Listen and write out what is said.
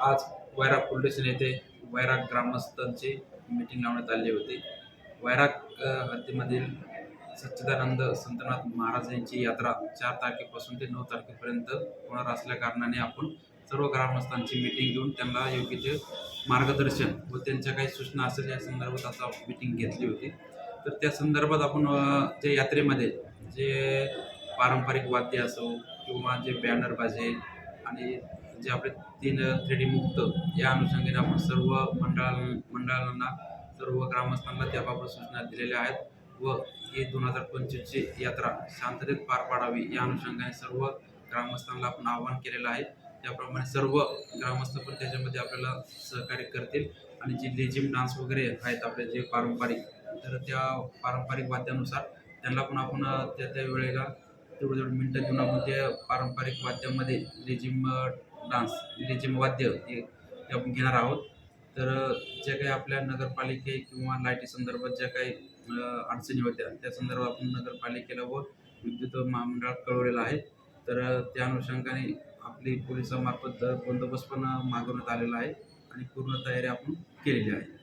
आज वैराग पोलीस येथे वैराग ग्रामस्थांची मीटिंग लावण्यात आली होती. वैराग हद्दीमधील सच्चिदानंद संतनाथ महाराज यांची यात्रा चार तारखेपासून ते नऊ तारखेपर्यंत होणार असल्या कारणाने आपण सर्व ग्रामस्थांची मीटिंग घेऊन त्यांना योग्य ते मार्गदर्शन व त्यांच्या काही सूचना असेल या संदर्भात आता मीटिंग घेतली होती. तर त्या संदर्भात आपण जे यात्रेमध्ये जे पारंपरिक वाद्य असो किंवा जे बॅनर बाजे आणि जे आपले तीन थ्री डी मुक्त या अनुषंगाने आपण सर्व मंडळां मंडळांना सर्व ग्रामस्थांना त्याबाबत सूचना दिलेल्या आहेत व ही दोन हजार पंचवीसची यात्रा शांततेत पार पाडावी या अनुषंगाने सर्व ग्रामस्थांना आपण आवाहन केलेलं आहे. त्याप्रमाणे सर्व ग्रामस्थ पण त्याच्यामध्ये आपल्याला सहकार्य करतील आणि जे लेझिम डान्स वगैरे आहेत आपले जे पारंपरिक तर त्या पारंपरिक वाद्यानुसार त्यांना पण आपण त्या त्या वेळेला तेवढं तेवढं मिनटं देऊन आपण पारंपरिक वाद्यामध्ये लेझिम डान्स लेझिम वाद्य हे ते आपण घेणार आहोत. तर ज्या काही आपल्या नगरपालिके किंवा लाईटी संदर्भात ज्या काही अडचणी होत्या त्या संदर्भात आपण नगरपालिकेला व विद्युत महामंडळात कळवलेलं आहे. तर त्या अनुषंगाने आपली पोलिसांमार्फत बंदोबस्त पण मागवण्यात आलेला आहे आणि पूर्ण तयारी आपण केलेली आहे.